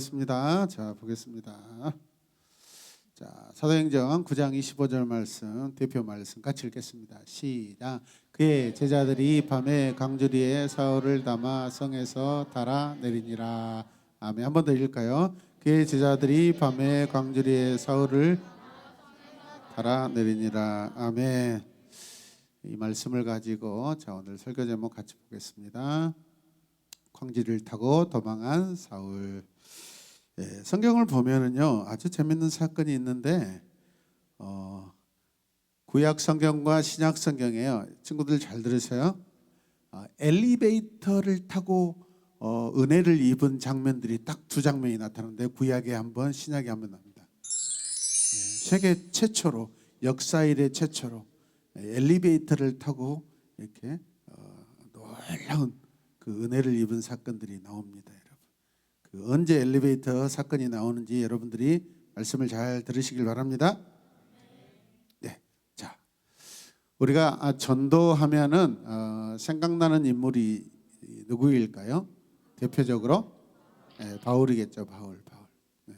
보겠습니다. 자, 보겠습니다. 자, 사도행전 9장 25절 말씀 대표 말씀 같이 읽겠습니다. 시작. 그의 제자들이 밤에 강주리에 사울을 담아 성에서 달아 내리니라. 아멘. 한 번 더 읽을까요? 그의 제자들이 밤에 강주리에 사울을 달아 내리니라. 아멘. 이 말씀을 가지고 자 오늘 설교 제목 같이 보겠습니다. 광지를 타고 도망한 사울. 예, 성경을 보면은요 아주 재밌는 사건이 있는데 어, 구약 성경과 신약 성경에요. 친구들 잘 들으세요. 어, 엘리베이터를 타고 어, 은혜를 입은 장면들이 딱 두 장면이 나타나는데 구약에 한 번, 신약에 한번 납니다. 예, 세계 최초로 역사 일의 최초로 엘리베이터를 타고 이렇게 어, 놀라운 그 은혜를 입은 사건들이 나옵니다, 언제 엘리베이터 사건이 나오는지 여러분들이 말씀을 잘 들으시길 바랍니다. 네, 자 우리가 아, 전도하면은 어, 생각나는 인물이 누구일까요? 대표적으로 네, 바울이겠죠, 바울. 네.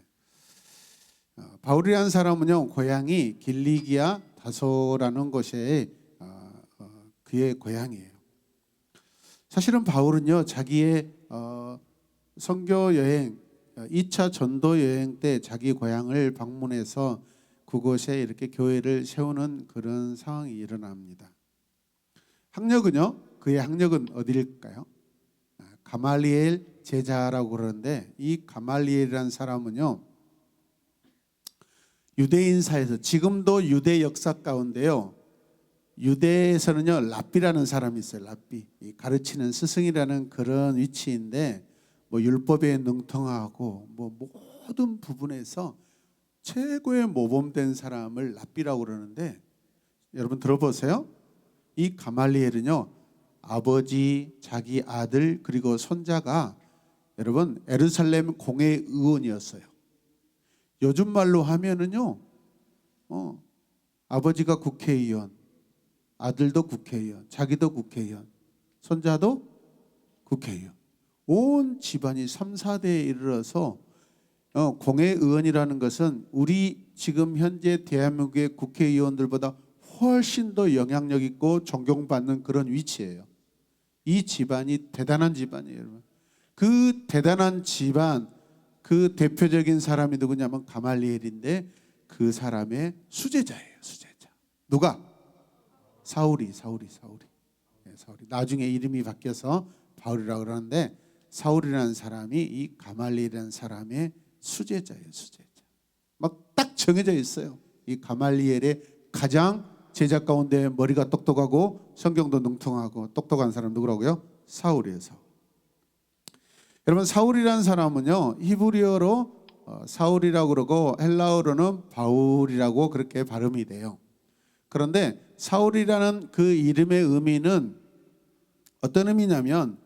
어, 바울이라는 사람은요 고향이 길리기아 다소라는 곳에 어, 어, 그의 고향이에요. 사실은 바울은요 자기의 어, 선교 여행, 2차 전도 여행 때 자기 고향을 방문해서 그곳에 이렇게 교회를 세우는 그런 상황이 일어납니다. 학력은요 그의 학력은 어디일까요? 아, 가말리엘 제자라고 그러는데 이 가말리엘이라는 사람은요 유대인사에서 지금도 유대 역사 가운데요 유대에서는요 랍비라는 사람이 있어요 랍비 이 가르치는 스승이라는 그런 위치인데 뭐 율법에 능통하고 뭐 모든 부분에서 최고의 모범된 사람을 랍비라고 그러는데 여러분 들어보세요 이 가말리엘은요 아버지 자기 아들 그리고 손자가 여러분 에르살렘 공회 의원이었어요 요즘 말로 하면은요 어, 아버지가 국회의원 아들도 국회의원, 자기도 국회의원, 손자도 국회의원. 온 집안이 3, 4대에 이르러서 어, 공회의원이라는 것은 우리 지금 현재 대한민국의 국회의원들보다 훨씬 더 영향력 있고 존경받는 그런 위치예요. 이 집안이 대단한 집안이에요, 여러분. 그 대단한 집안 그 대표적인 사람이 누구냐면 가말리엘인데 그 사람의 수제자예요, 수제자. 누가? 사울이 사울이 사울이 네, 사울이 나중에 이름이 바뀌어서 바울이라고 그러는데 사울이라는 사람이 이 가말리엘이라는 사람의 수제자예요 수제자. 막 딱 정해져 있어요. 이 가말리엘의 가장 제자 가운데 머리가 똑똑하고 성경도 능통하고 똑똑한 사람 누구라고요? 사울이에요 사울. 여러분 사울이라는 사람은요 히브리어로 어, 사울이라고 그러고 헬라어로는 바울이라고 그렇게 발음이 돼요. 그런데 사울이라는 그 이름의 의미는 어떤 의미냐면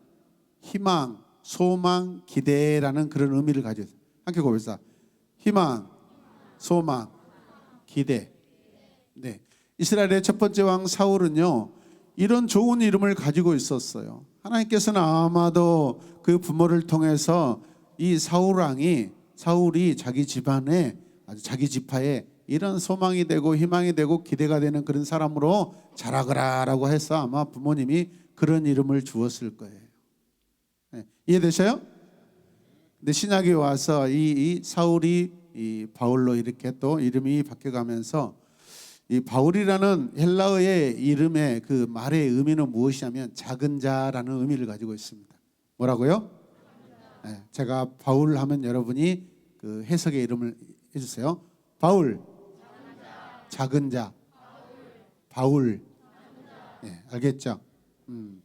희망, 소망, 기대라는 그런 의미를 가지고 있어요. 함께 고백사 희망, 소망, 기대. 네. 이스라엘의 첫 번째 왕 사울은요. 이런 좋은 이름을 가지고 있었어요. 하나님께서는 아마도 그 부모를 통해서 이 사울 왕이 사울이 자기 집안에 아주 자기 지파에 이런 소망이 되고 희망이 되고 기대가 되는 그런 사람으로 자라거라 라고 해서 아마 부모님이 그런 이름을 주었을 거예요. 네, 이해되셔요? 근데 신약에 와서 이, 이 사울이 이 바울로 이렇게 또 이름이 바뀌어가면서 이 바울이라는 헬라어의 이름의 그 말의 의미는 무엇이냐면 작은 자라는 의미를 가지고 있습니다. 뭐라고요? 네, 제가 바울 하면 여러분이 그 해석의 이름을 해주세요. 바울 작은 자, 바울. 네, 알겠죠? 음.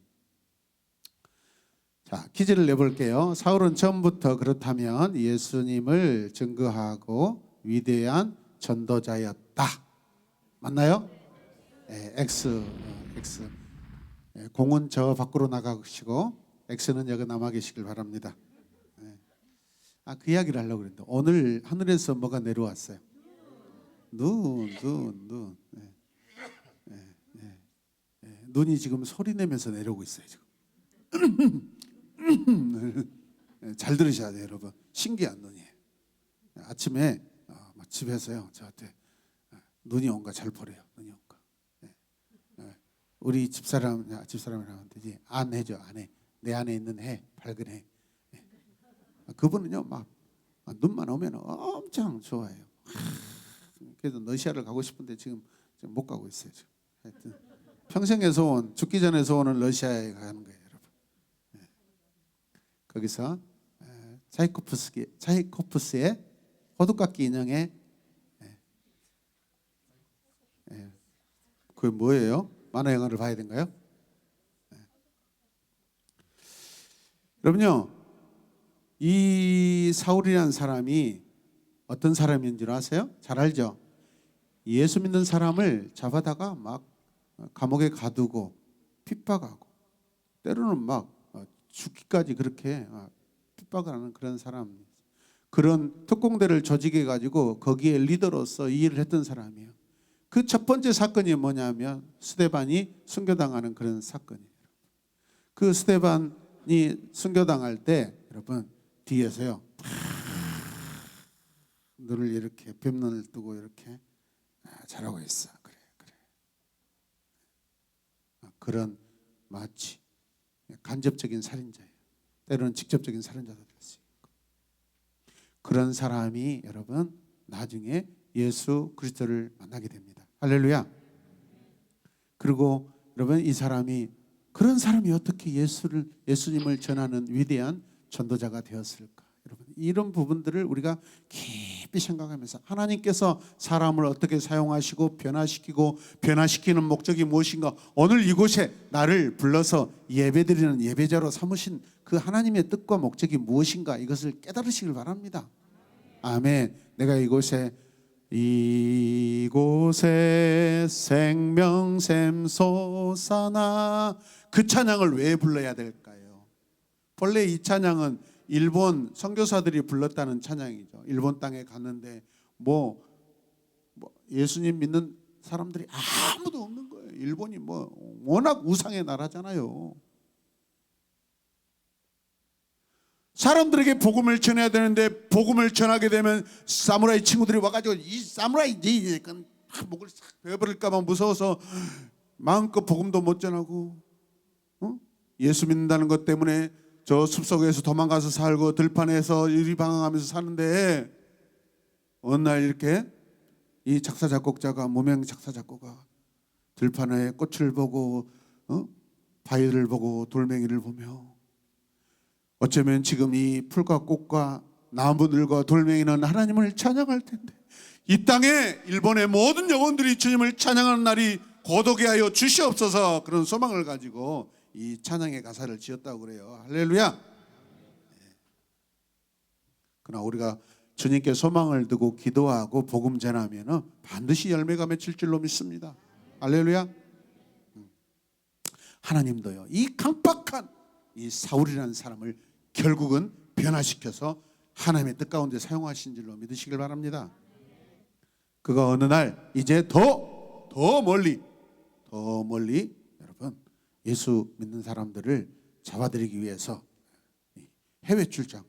자, 퀴즈를 내볼게요. 사울은 처음부터 그렇다면 예수님을 증거하고 위대한 전도자였다. 맞나요? 네, X, 어, X. 네, 공은 저 밖으로 나가시고 X는 여기 남아 계시길 바랍니다. 네. 아, 그 이야기를 하려고 그랬는데 오늘 하늘에서 뭐가 내려왔어요. 눈, 눈, 눈. 네. 네, 네, 네. 눈이 지금 소리 내면서 내려오고 있어요 지금. 네. 예, 잘 들으셔야 돼요, 여러분. 신기한 눈이에요. 아침에 어, 막 집에서요 저한테 어, 눈이 온가 잘 보래요. 눈이 온가. 예. 예. 우리 집사람 안 해죠 안 해. 내 안에 있는 해 밝은 해. 예. 그분은요 막 아, 눈만 오면 엄청 좋아해요. 그래서 러시아를 가고 싶은데 지금, 못 가고 있어요. 지금. 하여튼 평생에서 온 죽기 전에서 오는 러시아에 가는 거예요. 거기서 에, 차이코프스 차이코프스의 예. 예. 그게 뭐예요? 만화 영화를 봐야 된가요? 예. 여러분요, 이 사울이라는 사람이 어떤 사람인 줄 아세요? 잘 알죠? 예수 믿는 사람을 잡아다가 막 감옥에 가두고 핍박하고 때로는 막 어, 죽기까지 그렇게 어, 핍박을 하는 그런 사람. 그런 특공대를 조직해 가지고 거기에 리더로서 이 일을 했던 사람이에요. 그 첫 번째 사건이 뭐냐면 스테반이 순교당하는 그런 사건이에요. 그 스테반이 순교당할 때 여러분 뒤에서요. 눈을 이렇게 뱀눈을 뜨고 이렇게 아, 잘하고 있어. 그래 그래. 아, 그런 마치 간접적인 살인자예요. 때로는 직접적인 살인자도 될 수 있고. 그런 사람이 여러분 나중에 예수 그리스도를 만나게 됩니다. 할렐루야. 그리고 여러분 이 사람이 그런 사람이 어떻게 예수를 예수님을 전하는 위대한 전도자가 되었을까? 여러분 이런 부분들을 우리가 깊이 생각하면서 하나님께서 사람을 어떻게 사용하시고 변화시키고 변화시키는 목적이 무엇인가? 오늘 이곳에 나를 불러서 예배드리는 예배자로 삼으신 그 하나님의 뜻과 목적이 무엇인가? 이것을 깨달으시길 바랍니다. 아멘. 내가 이곳에 이곳에 생명샘 솟아나 그 찬양을 왜 불러야 될까요? 본래 이 찬양은 일본 선교사들이 불렀다는 찬양이죠. 일본 땅에 갔는데 뭐, 뭐 예수님 믿는 사람들이 아무도 없는 거예요. 일본이 뭐 워낙 우상의 나라잖아요. 사람들에게 복음을 전해야 되는데 복음을 전하게 되면 사무라이 친구들이 와가지고 이 사무라이 이제 목을 싹 베어버릴까봐 무서워서 마음껏 복음도 못 전하고 어? 예수 믿는다는 것 때문에 저 숲속에서 도망가서 살고 들판에서 유리방황하면서 사는데 어느 날 이렇게 이 작사 작곡자가 무명 작사 작곡가 들판에 꽃을 보고 어? 바위를 보고 돌멩이를 보며 어쩌면 지금 이 풀과 꽃과 나무들과 돌멩이는 하나님을 찬양할 텐데 이 땅에 일본의 모든 영혼들이 주님을 찬양하는 날이 고독게 하여 주시옵소서 그런 소망을 가지고 이 찬양의 가사를 지었다고 그래요 할렐루야 예. 그러나 우리가 주님께 소망을 두고 기도하고 복음 전하면 반드시 열매가 맺힐 줄로 믿습니다 할렐루야 음. 하나님도요 이 강박한 이 사울이라는 사람을 결국은 변화시켜서 하나님의 뜻 가운데 사용하신 줄로 믿으시길 바랍니다. 그가 어느 날 이제 더 더 멀리 더 멀리 예수 믿는 사람들을 잡아들이기 위해서 해외 출장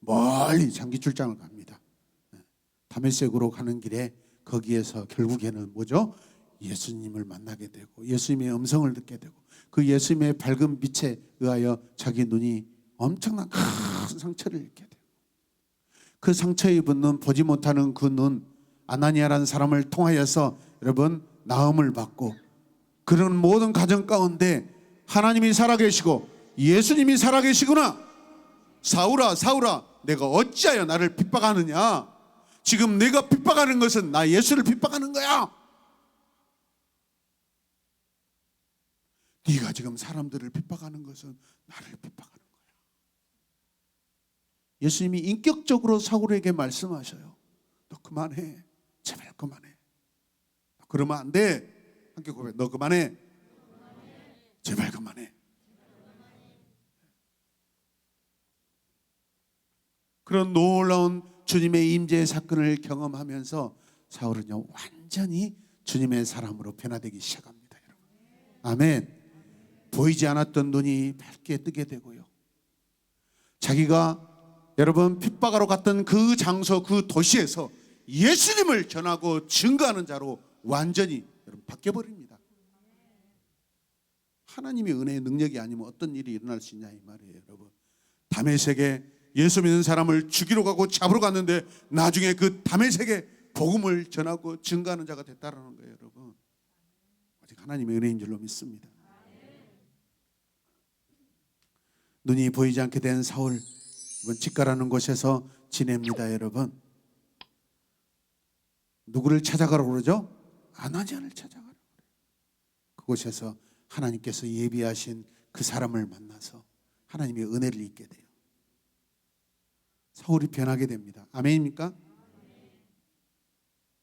멀리 장기 출장을 갑니다. 다메섹으로 가는 길에 거기에서 결국에는 뭐죠? 예수님을 만나게 되고 예수님의 음성을 듣게 되고 그 예수님의 밝은 빛에 의하여 자기 눈이 엄청난 큰 상처를 입게 돼요. 그 상처 입은 눈, 보지 못하는 그 눈, 아나니아라는 사람을 통하여서 여러분 나음을 받고 그런 모든 가정 가운데 하나님이 살아계시고 예수님이 살아계시구나. 사울아, 사울아, 내가 어찌하여 나를 핍박하느냐? 지금 내가 핍박하는 것은 나 예수를 핍박하는 거야. 네가 지금 사람들을 핍박하는 것은 나를 핍박하는 거야. 예수님이 인격적으로 사울에게 말씀하셔요. 너 그만해. 제발 그만해. 그러면 안 돼. 함께 고백. 너 그만해. 제발 그만해. 그런 놀라운 주님의 임재의 사건을 경험하면서 사울은요 완전히 주님의 사람으로 변화되기 시작합니다, 여러분. 아멘. 보이지 않았던 눈이 밝게 뜨게 되고요. 자기가 여러분 핍박하러 갔던 그 장소 그 도시에서 예수님을 전하고 증거하는 자로 완전히 여러분 바뀌어 버립니다. 하나님의 은혜의 능력이 아니면 어떤 일이 일어날 수 있냐 이 말이에요, 여러분. 다메섹에 예수 믿는 사람을 죽이러 가고 잡으러 갔는데 나중에 그 다메섹에 복음을 전하고 증거하는 자가 됐다라는 거예요, 여러분. 아직 하나님의 은혜인 줄로 믿습니다. 눈이 보이지 않게 된 사울 이번 직가라는 곳에서 지냅니다, 여러분. 누구를 찾아가라고 그러죠? 아나니아를 찾아가라고 그래요. 그곳에서 하나님께서 예비하신 그 사람을 만나서 하나님의 은혜를 입게 돼요. 사울이 변하게 됩니다. 아멘입니까?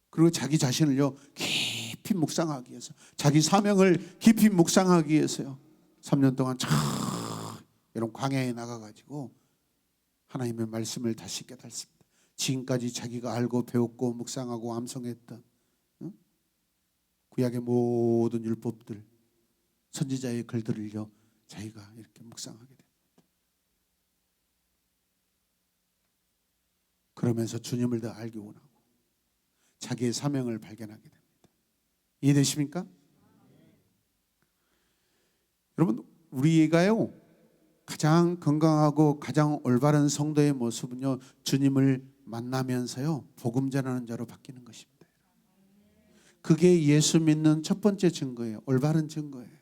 그리고 자기 자신을요 깊이 묵상하기 위해서 자기 사명을 깊이 묵상하기 위해서요 3년 동안 참 이런 광야에 나가가지고 하나님의 말씀을 다시 깨닫습니다. 지금까지 자기가 알고 배웠고 묵상하고 암송했던 응? 구약의 모든 율법들 선지자의 글들을요 자기가 이렇게 묵상하게 됩니다. 그러면서 주님을 더 알기 원하고 자기의 사명을 발견하게 됩니다. 이해되십니까? 여러분 우리가요 가장 건강하고 가장 올바른 성도의 모습은요 주님을 만나면서요 복음 전하는 자로 바뀌는 것입니다. 그게 예수 믿는 첫 번째 증거예요. 올바른 증거예요.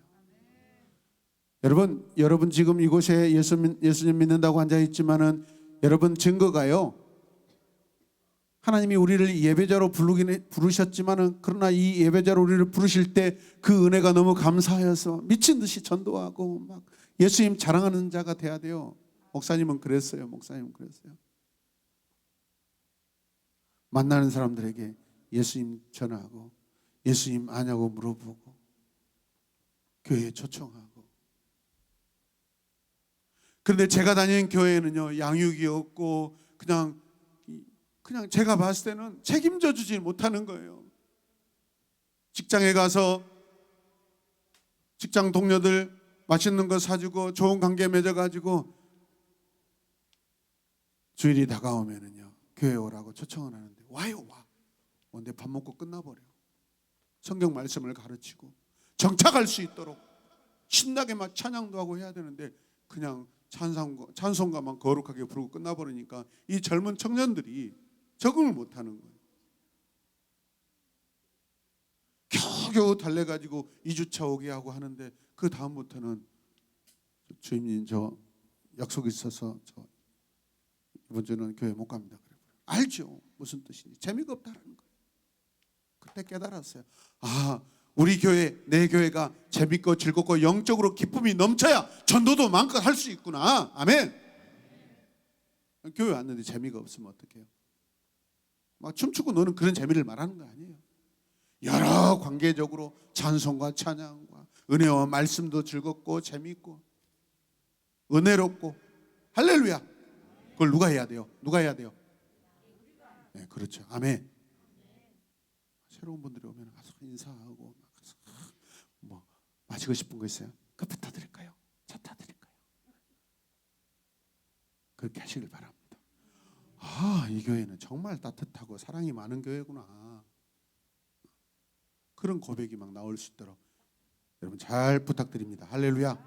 여러분 여러분 지금 이곳에 예수 믿- 예수님 믿는다고 앉아 있지만은 여러분 증거가요. 하나님이 우리를 예배자로 부르긴 해- 부르셨지만은 그러나 이 예배자로 우리를 부르실 때 그 은혜가 너무 감사하여서 미친 듯이 전도하고 막 예수님 자랑하는 자가 돼야 돼요. 목사님은 그랬어요. 목사님은 그랬어요. 만나는 사람들에게 예수님 전하고 예수님 아냐고 물어보고 교회에 초청하고 그런데 제가 다니는 교회는요 양육이 없고 그냥 그냥 제가 봤을 때는 책임져 주지 못하는 거예요. 직장에 가서 직장 동료들 맛있는 거 사주고 좋은 관계 맺어가지고 주일이 다가오면은요 교회 오라고 초청을 하는데 와요 와. 근데 밥 먹고 끝나버려. 성경 말씀을 가르치고 정착할 수 있도록 신나게 막 찬양도 하고 해야 되는데 그냥 찬송가, 찬송가만 거룩하게 부르고 끝나버리니까 이 젊은 청년들이 적응을 못하는 거예요. 겨우겨우 달래가지고 2주차 오게 하고 하는데 그 다음부터는 주임님 저 약속 있어서 저 이번 주는 교회 못 갑니다. 그래 알죠 무슨 뜻인지 재미가 없다라는 거예요. 그때 깨달았어요. 아 우리 교회 내 교회가 재밌고 즐겁고 영적으로 기쁨이 넘쳐야 전도도 마음껏 할 수 있구나. 아멘. 교회 왔는데 재미가 없으면 어떡해요? 막 춤추고 노는 그런 재미를 말하는 거 아니에요. 여러 관계적으로 찬송과 찬양과 은혜와 말씀도 즐겁고 재미있고 은혜롭고 할렐루야. 그걸 누가 해야 돼요? 누가 해야 돼요? 네, 그렇죠. 아멘. 새로운 분들이 오면 가서 인사하고 마시고 싶은 거 있어요? 커피 타드릴까요? 차 타드릴까요? 그렇게 하시길 바랍니다. 아, 이 교회는 정말 따뜻하고 사랑이 많은 교회구나. 그런 고백이 막 나올 수 있도록 여러분 잘 부탁드립니다. 할렐루야.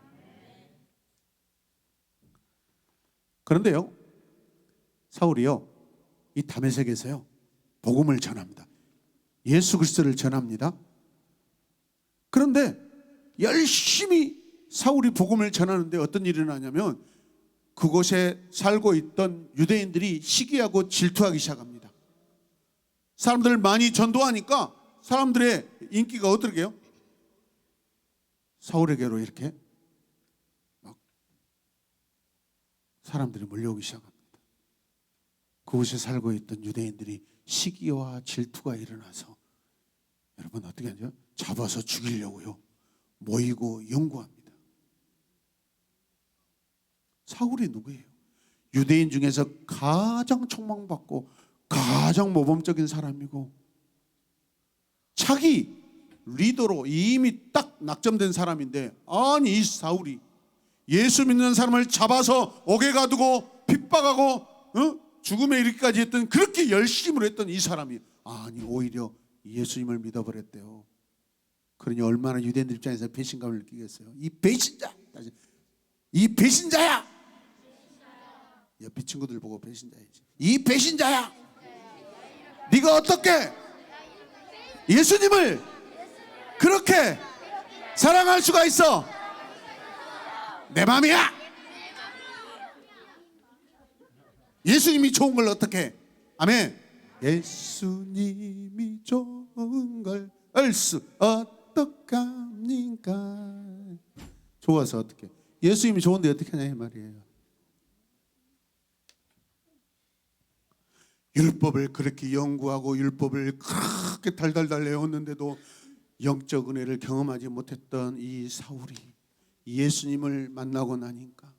그런데요, 사울이요, 이 다메섹에서요, 복음을 전합니다. 예수 그리스도를 전합니다. 열심히 사울이 복음을 전하는데 어떤 일이 일어나냐면 그곳에 살고 있던 유대인들이 시기하고 질투하기 시작합니다. 사람들 많이 전도하니까 사람들의 인기가 어떻게요? 사울에게로 이렇게 막 사람들이 몰려오기 시작합니다. 그곳에 살고 있던 유대인들이 시기와 질투가 일어나서 여러분 어떻게 하죠? 잡아서 죽이려고요. 모이고 연구합니다. 사울이 누구예요? 유대인 중에서 가장 촉망받고 가장 모범적인 사람이고 자기 리더로 이미 딱 낙점된 사람인데 아니 이 사울이 예수 믿는 사람을 잡아서 옥에 가두고 핍박하고 어? 죽음에 이르기까지 했던 그렇게 열심으로 했던 이 사람이 아니 오히려 예수님을 믿어버렸대요. 그러니 얼마나 유대인들 입장에서 배신감을 느끼겠어요. 이 배신자, 이 배신자야. 옆에 친구들 보고 배신자이지. 이 배신자야. 네가 어떻게 예수님을 그렇게 사랑할 수가 있어? 내 맘이야. 예수님이 좋은 걸 어떻게? 아멘. 예수님이 좋은 걸 알 수 어떡합니까? 좋아서 어떻게? 예수님이 좋은데 어떻게 하냐 이 말이에요. 율법을 그렇게 연구하고 율법을 그렇게 달달달 외웠는데도 영적 은혜를 경험하지 못했던 이 사울이 예수님을 만나고 나니까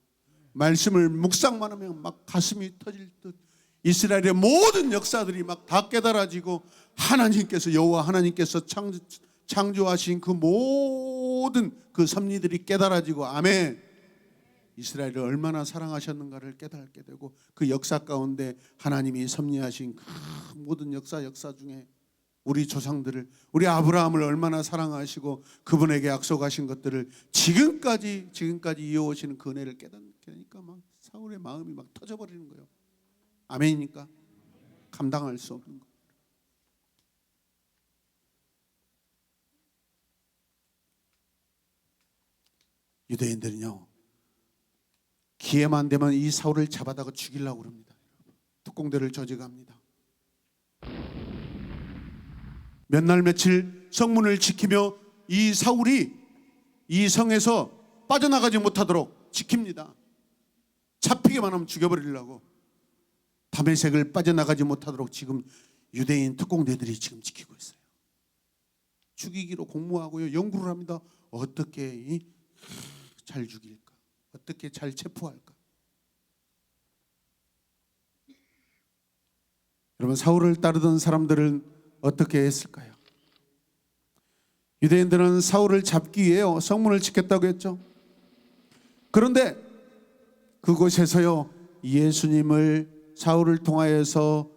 말씀을 묵상만 하면 막 가슴이 터질 듯 이스라엘의 모든 역사들이 막 다 깨달아지고 하나님께서 여호와 하나님께서 창조, 창조하신 그 모든 그 섭리들이 깨달아지고 아멘. 이스라엘을 얼마나 사랑하셨는가를 깨닫게 되고 그 역사 가운데 하나님이 섭리하신 그 모든 역사 역사 중에 우리 조상들을 우리 아브라함을 얼마나 사랑하시고 그분에게 약속하신 것들을 지금까지 지금까지 이어오시는 그 은혜를 깨닫게 되니까 막 사울의 마음이 막 터져버리는 거예요. 아멘입니까? 감당할 수 없는 거. 유대인들은요 기회만 되면 이 사울을 잡아다가 죽이려고 그럽니다. 특공대를 조직합니다. 몇 날 며칠 성문을 지키며 이 사울이 이 성에서 빠져나가지 못하도록 지킵니다. 잡히게만 하면 죽여버리려고 담에색을 빠져나가지 못하도록 지금 유대인 특공대들이 지금 지키고 있어요. 죽이기로 공모하고요 연구를 합니다. 어떻게 이- 잘 죽일까? 어떻게 잘 체포할까? 여러분 사울을 따르던 사람들은 어떻게 했을까요? 유대인들은 사울을 잡기 위해 성문을 지켰다고 했죠. 그런데 그곳에서요 예수님을 사울을 통하여서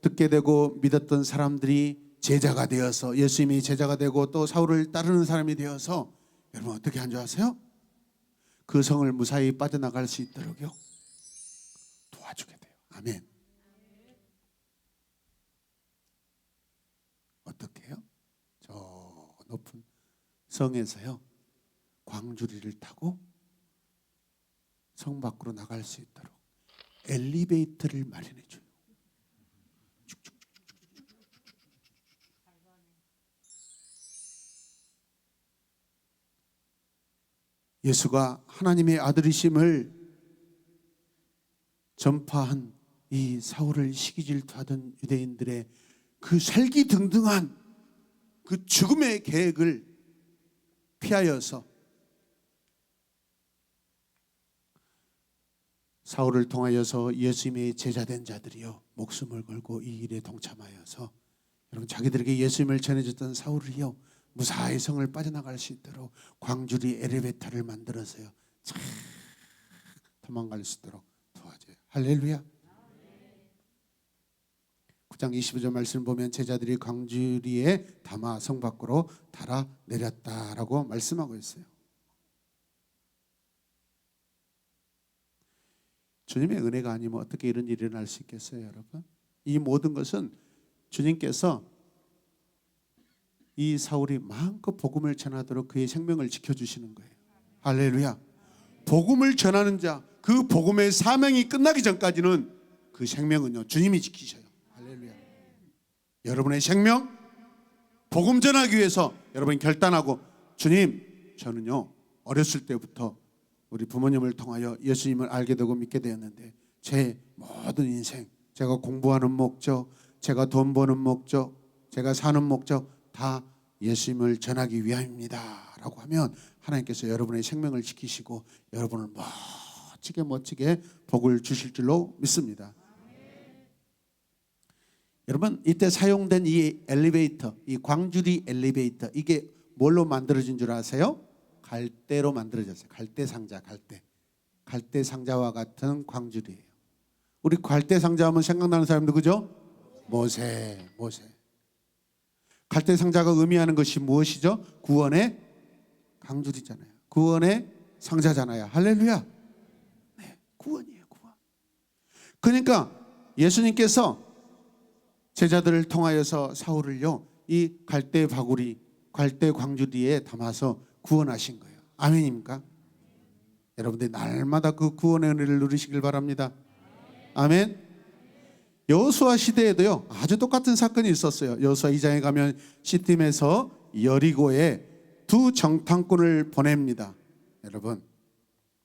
듣게 되고 믿었던 사람들이 제자가 되어서 예수님이 제자가 되고 또 사울을 따르는 사람이 되어서 여러분 어떻게 한 줄 아세요? 그 성을 무사히 빠져나갈 수 있도록요 도와주게 돼요. 아멘. 어떻게 해요? 저 높은 성에서요 광주리를 타고 성 밖으로 나갈 수 있도록 엘리베이터를 마련해 줘요. 예수가 하나님의 아들이심을 전파한 이 사울을 시기질투하던 유대인들의 그 살기등등한 그 죽음의 계획을 피하여서 사울을 통하여서 예수님의 제자된 자들이요 목숨을 걸고 이 일에 동참하여서 여러분 자기들에게 예수님을 전해줬던 사울이요 무사히 성을 빠져나갈 수 있도록 광주리 에레베타를 만들어서요 참 도망갈 수 있도록 도와줘요 할렐루야 9장 25절 말씀 보면 제자들이 광주리에 담아 성 밖으로 달아 내렸다라고 말씀하고 있어요. 주님의 은혜가 아니면 어떻게 이런 일이 일어날 수 있겠어요, 여러분? 이 모든 것은 주님께서 이 사울이 마음껏 복음을 전하도록 그의 생명을 지켜주시는 거예요. 할렐루야. 복음을 전하는 자, 그 복음의 사명이 끝나기 전까지는 그 생명은요, 주님이 지키셔요. 할렐루야. 여러분의 생명, 복음 전하기 위해서 여러분이 결단하고 주님, 저는요, 어렸을 때부터 우리 부모님을 통하여 예수님을 알게 되고 믿게 되었는데 제 모든 인생, 제가 공부하는 목적, 제가 돈 버는 목적, 제가 사는 목적 다 예수님을 전하기 위함입니다 라고 하면 하나님께서 여러분의 생명을 지키시고 여러분을 멋지게 멋지게 복을 주실 줄로 믿습니다. 여러분 이때 사용된 이 엘리베이터, 이 광주리 엘리베이터 이게 뭘로 만들어진 줄 아세요? 갈대로 만들어졌어요. 갈대 상자, 갈대. 갈대 상자와 같은 광주리예요. 우리 갈대 상자 하면 생각나는 사람 누구죠? 모세, 모세. 갈대 상자가 의미하는 것이 무엇이죠? 구원의 강줄이잖아요. 구원의 상자잖아요. 할렐루야. 네, 구원이에요, 구원. 그러니까 예수님께서 제자들을 통하여서 사울을요, 이 갈대 바구리, 갈대 광주리에 담아서 구원하신 거예요. 아멘입니까? 여러분들 날마다 그 구원의 은혜를 누리시길 바랍니다. 아멘. 여호수아 시대에도요 아주 똑같은 사건이 있었어요. 여호수아 2장에 가면 시팀에서 여리고에 두 정탐꾼을 보냅니다. 여러분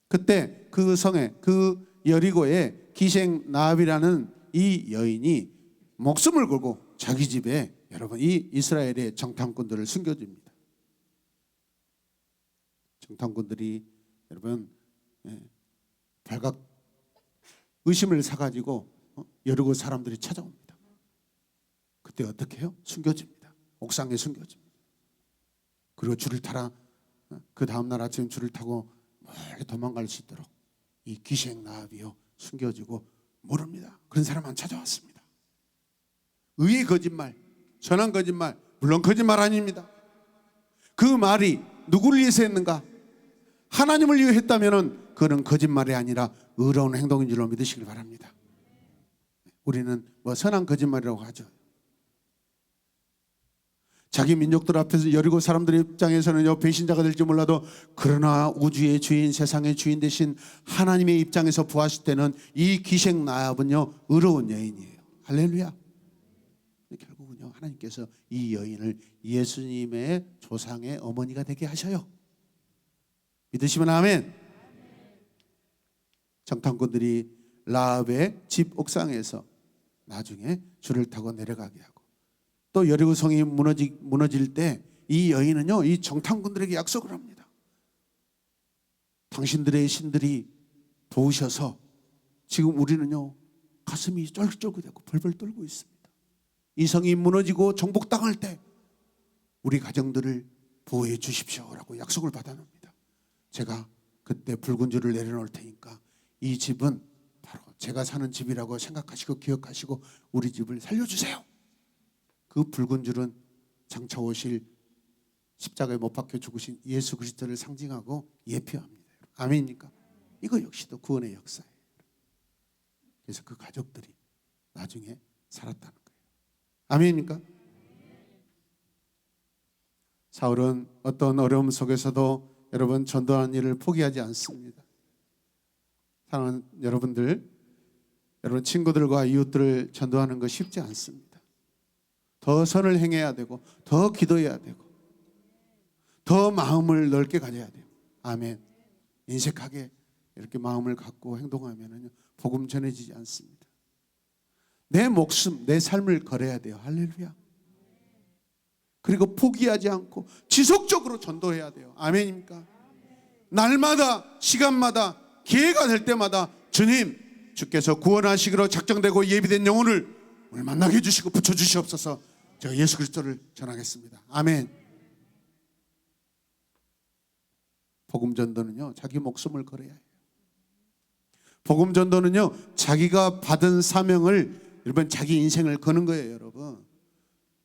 그때 그 성에 그 여리고에 기생 나합이라는 이 여인이 목숨을 걸고 자기 집에 여러분 이 이스라엘의 정탐꾼들을 숨겨줍니다. 정탐꾼들이 여러분 예, 발각 의심을 사가지고 어? 여리고 사람들이 찾아옵니다. 그때 어떻게 해요? 숨겨집니다. 옥상에 숨겨집니다. 그리고 줄을 타라. 어? 그 다음날 아침 줄을 타고 멀리 도망갈 수 있도록 이 기생 나합이요 숨겨지고 모릅니다. 그런 사람 안 찾아왔습니다. 의의 거짓말, 선한 거짓말, 물론 거짓말 아닙니다. 그 말이 누구를 위해서 했는가? 하나님을 위해 했다면은 그는 거짓말이 아니라 의로운 행동인 줄로 믿으시길 바랍니다. 우리는 뭐 선한 거짓말이라고 하죠. 자기 민족들 앞에서 여리고 사람들의 입장에서는요 배신자가 될지 몰라도 그러나 우주의 주인 세상의 주인 대신 하나님의 입장에서 보았을 때는 이 기생 나합은요 의로운 여인이에요. 할렐루야. 결국은요 하나님께서 이 여인을 예수님의 조상의 어머니가 되게 하셔요. 믿으시면 아멘. 정탐꾼들이 라합의 집 옥상에서 나중에 줄을 타고 내려가게 하고 또 여리고 성이 무너지, 무너질 때 이 여인은요 이 정탐꾼들에게 약속을 합니다. 당신들의 신들이 도우셔서 지금 우리는요 가슴이 쫄깃쫄깃하고 벌벌 떨고 있습니다. 이 성이 무너지고 정복당할 때 우리 가정들을 보호해 주십시오라고 약속을 받아놓습니다. 제가 그때 붉은 줄을 내려놓을 테니까 이 집은 제가 사는 집이라고 생각하시고 기억하시고 우리 집을 살려주세요. 그 붉은 줄은 장차 오실 십자가에 못 박혀 죽으신 예수 그리스도를 상징하고 예표합니다. 아멘입니까? 이거 역시도 구원의 역사예요. 그래서 그 가족들이 나중에 살았다는 거예요. 아멘입니까? 사울은 어떤 어려움 속에서도 여러분 전도하는 일을 포기하지 않습니다. 사랑하는 여러분들, 여러분 친구들과 이웃들을 전도하는 거 쉽지 않습니다. 더 선을 행해야 되고, 더 기도해야 되고, 더 마음을 넓게 가져야 돼요. 아멘. 인색하게 이렇게 마음을 갖고 행동하면 복음 전해지지 않습니다. 내 목숨, 내 삶을 걸어야 돼요. 할렐루야. 그리고 포기하지 않고 지속적으로 전도해야 돼요. 아멘입니까? 날마다, 시간마다, 기회가 될 때마다 주님, 주께서 구원하시기로 작정되고 예비된 영혼을 오늘 만나게 해주시고 붙여주시옵소서 제가 예수 그리스도를 전하겠습니다. 아멘. 복음 전도는요, 자기 목숨을 걸어야 해요. 복음 전도는요, 자기가 받은 사명을 여러분 자기 인생을 거는 거예요, 여러분.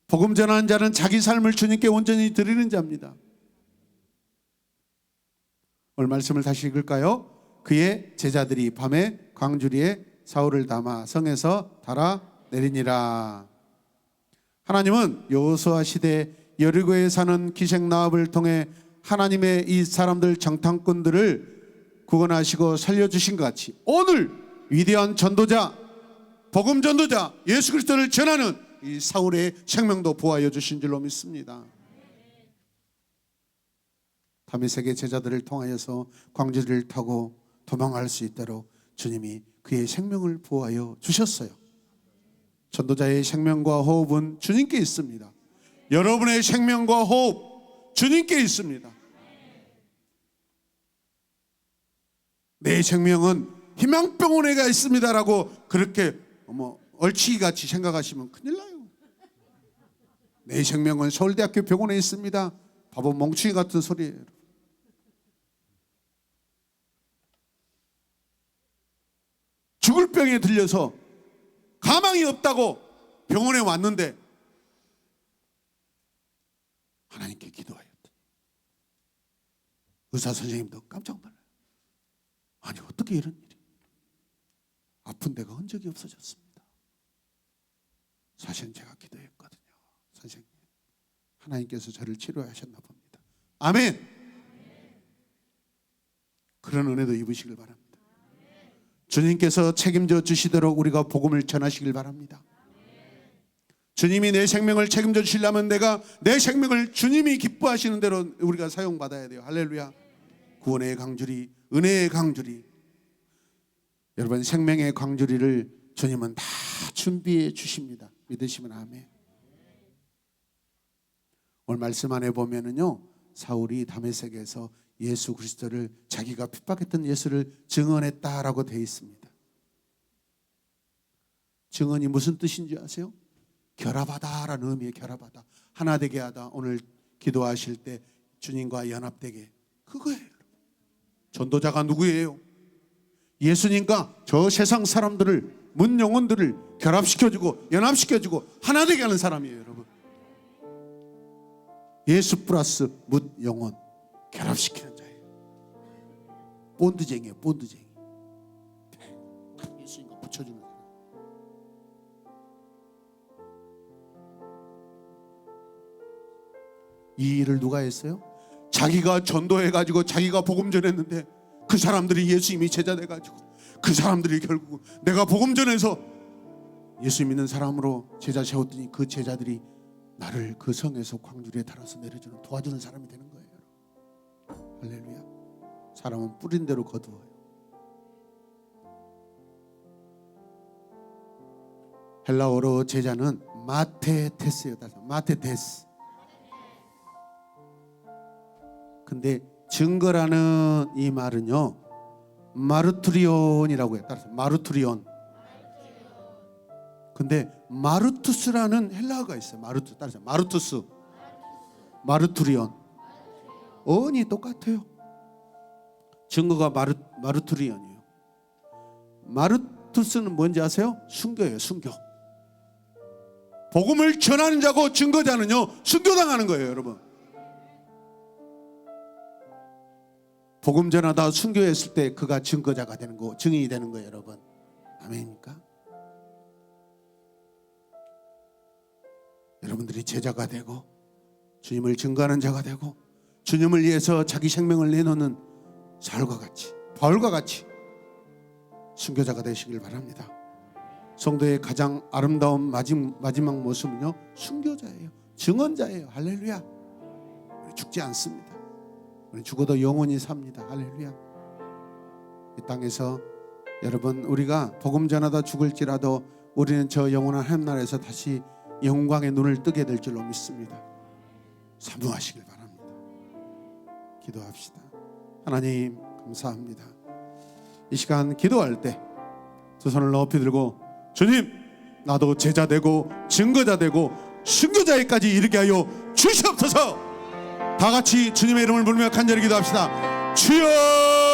복음 전하는 자는 자기 삶을 주님께 온전히 드리는 자입니다. 오늘 말씀을 다시 읽을까요? 그의 제자들이 밤에 광주리에 사울을 담아 성에서 달아 내리니라. 하나님은 여호수아 시대 여리고에 사는 기생 나합을 통해 하나님의 이 사람들 정탐꾼들을 구원하시고 살려주신 것 같이 오늘 위대한 전도자, 복음 전도자 예수 그리스도를 전하는 이 사울의 생명도 보하여 주신 줄로 믿습니다. 다메섹의 제자들을 통하여서 광주를 타고 도망할 수 있도록 주님이 그의 생명을 보하여 주셨어요. 전도자의 생명과 호흡은 주님께 있습니다. 여러분의 생명과 호흡 주님께 있습니다. 내 생명은 희망병원에가 있습니다라고 그렇게 뭐 얼치기 같이 생각하시면 큰일 나요. 내 생명은 서울대학교 병원에 있습니다. 바보 멍충이 같은 소리예요. 족병에 들려서 가망이 없다고 병원에 왔는데 하나님께 기도하였다. 의사 선생님도 깜짝 놀라요. 아니 어떻게 이런 일이? 아픈 데가 흔적이 없어졌습니다. 사실 제가 기도했거든요. 선생님. 하나님께서 저를 치료하셨나 봅니다. 아멘. 그런 은혜도 입으시길 바랍니다. 주님께서 책임져 주시도록 우리가 복음을 전하시길 바랍니다. 주님이 내 생명을 책임져 주시려면 내가 내 생명을 주님이 기뻐하시는 대로 우리가 사용받아야 돼요. 할렐루야. 구원의 강주리, 은혜의 강주리. 여러분 생명의 강주리를 주님은 다 준비해 주십니다. 믿으시면 아멘. 오늘 말씀 안에 보면은요 사울이 다메섹에서 예수 그리스도를 자기가 핍박했던 예수를 증언했다라고 되어 있습니다. 증언이 무슨 뜻인지 아세요? 결합하다라는 의미의 결합하다. 하나 되게 하다. 오늘 기도하실 때 주님과 연합되게 그거예요. 전도자가 누구예요? 예수님과 저 세상 사람들을 문 영혼들을 결합시켜주고 연합시켜주고 하나 되게 하는 사람이에요, 여러분. 예수 플러스 문 영혼 결합시키는. 본드쟁이에요, 본드쟁이. 예수님과 붙여주는 사람. 이 일을 누가 했어요? 자기가 전도해가지고 자기가 복음 전했는데 그 사람들이 예수님이 제자 돼가지고 그 사람들이 결국 내가 복음 전해서 예수 믿는 사람으로 제자 세웠더니 그 제자들이 나를 그 성에서 광주리에 달아서 내려주는 도와주는 사람이 되는 거예요. 할렐루야. 사람은 뿌린 대로 거두어요. 헬라어로 제자는 마테테스예요. 마테테스. 근데 증거라는 이 말은요. 마르투리온이라고 해요. 마르투리온. 근데 마르투스라는 헬라어가 있어요. 마르투 따라서 마르투스. 마르투리온. 어원이 똑같아요. 증거가 마르 마르투리온이에요. 마르투스는 뭔지 아세요? 순교예요. 순교. 복음을 전하는 자고 증거자는요. 순교당하는 거예요, 여러분. 복음 전하다 순교했을 때 그가 증거자가 되는 거, 증인이 되는 거예요, 여러분. 아멘입니까? 여러분들이 제자가 되고 주님을 증거하는 자가 되고 주님을 위해서 자기 생명을 내놓는 사울과 같이 바울과 같이 순교자가 되시길 바랍니다. 성도의 가장 아름다운 마지막, 마지막 모습은요 순교자예요. 증언자예요. 할렐루야. 죽지 않습니다. 우리 죽어도 영원히 삽니다. 할렐루야. 이 땅에서 여러분 우리가 복음 전하다 죽을지라도 우리는 저 영원한 하나님 나라에서 다시 영광의 눈을 뜨게 될 줄로 믿습니다. 사모하시길 바랍니다. 기도합시다. 하나님 감사합니다. 이 시간 기도할 때 두 손을 높이 들고 주님 나도 제자 되고 증거자 되고 순교자에까지 이르게 하여 주시옵소서. 다 같이 주님의 이름을 부르며 간절히 기도합시다. 주여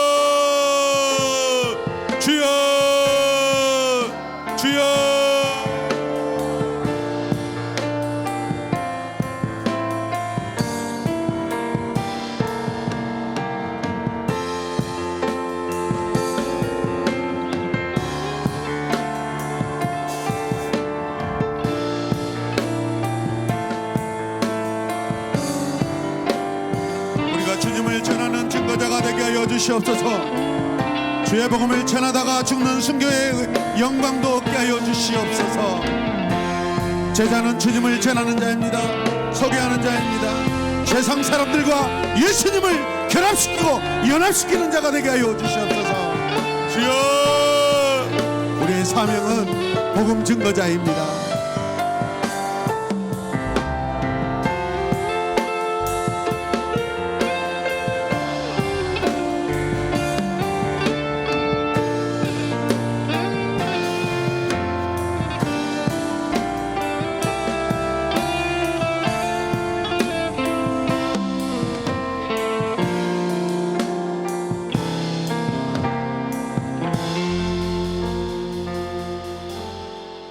주님을 전하는 증거자가 되게 하여 주시옵소서. 주의 복음을 전하다가 죽는 순교의 영광도 얻게 하여 주시옵소서. 제자는 주님을 전하는 자입니다. 소개하는 자입니다. 세상 사람들과 예수님을 결합시키고 연합시키는 자가 되게 하여 주시옵소서. 주여, 우리의 사명은 복음 증거자입니다.